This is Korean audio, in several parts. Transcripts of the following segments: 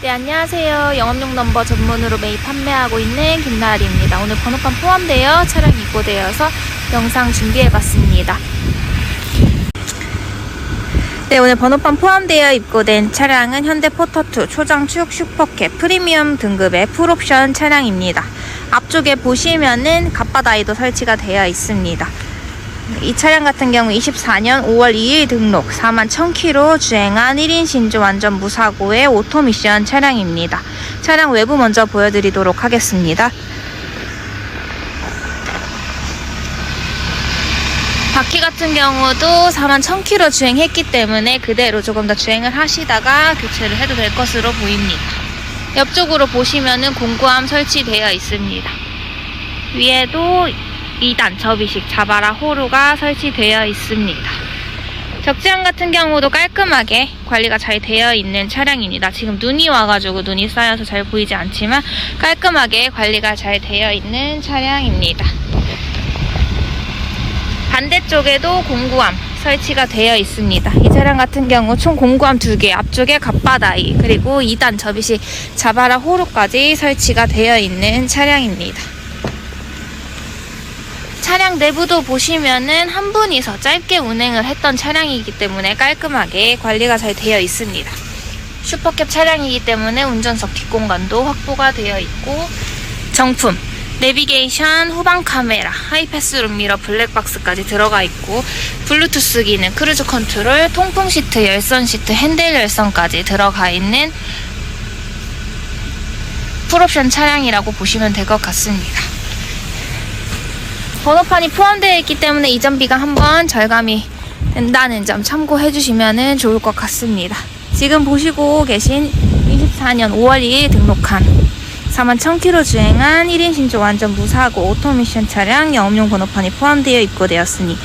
네, 안녕하세요. 영업용 넘버 전문으로 매입 판매하고 있는 김나리입니다. 오늘 번호판 포함되어 차량 입고되어서 영상 준비해봤습니다. 네, 오늘 번호판 포함되어 입고된 차량은 현대 포터2 초장 축 슈퍼캡 프리미엄 등급의 풀옵션 차량입니다. 앞쪽에 보시면은 갓바다이도 설치가 되어 있습니다. 이 차량 같은 경우 24년 5월 2일 등록 4만 1000km 주행한 1인 신조 완전 무사고의 오토미션 차량입니다. 차량 외부 먼저 보여드리도록 하겠습니다. 바퀴 같은 경우도 4만 1000km 주행했기 때문에 그대로 조금 더 주행을 하시다가 교체를 해도 될 것으로 보입니다. 옆쪽으로 보시면은 공구함 설치되어 있습니다. 위에도 2단 접이식 자바라 호루가 설치되어 있습니다. 적재함 같은 경우도 깔끔하게 관리가 잘 되어 있는 차량입니다. 지금 눈이 와가지고 눈이 쌓여서 잘 보이지 않지만 깔끔하게 관리가 잘 되어 있는 차량입니다. 반대쪽에도 공구함 설치가 되어 있습니다. 이 차량 같은 경우 총 공구함 2개, 앞쪽에 갓바다이, 그리고 2단 접이식 자바라 호루까지 설치가 되어 있는 차량입니다. 차량 내부도 보시면은 한 분이서 짧게 운행을 했던 차량이기 때문에 깔끔하게 관리가 잘 되어 있습니다. 슈퍼캡 차량이기 때문에 운전석 뒷공간도 확보가 되어 있고 정품 내비게이션, 후방 카메라, 하이패스 룸미러 블랙박스까지 들어가 있고 블루투스 기능, 크루즈 컨트롤, 통풍 시트, 열선 시트, 핸들 열선까지 들어가 있는 풀옵션 차량이라고 보시면 될 것 같습니다. 번호판이 포함되어 있기 때문에 이전비가 한번 절감이 된다는 점 참고해 주시면 좋을 것 같습니다. 지금 보시고 계신 24년 5월 2일 등록한 4만 1000km 주행한 1인 신조 완전 무사고 오토미션 차량 영업용 번호판이 포함되어 입고되었으니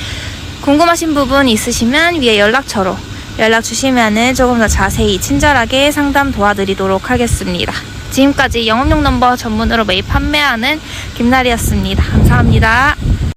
궁금하신 부분 있으시면 위에 연락처로 연락 주시면 조금 더 자세히 친절하게 상담 도와드리도록 하겠습니다. 지금까지 영업용 넘버 전문으로 매입 판매하는 김나리였습니다. 감사합니다.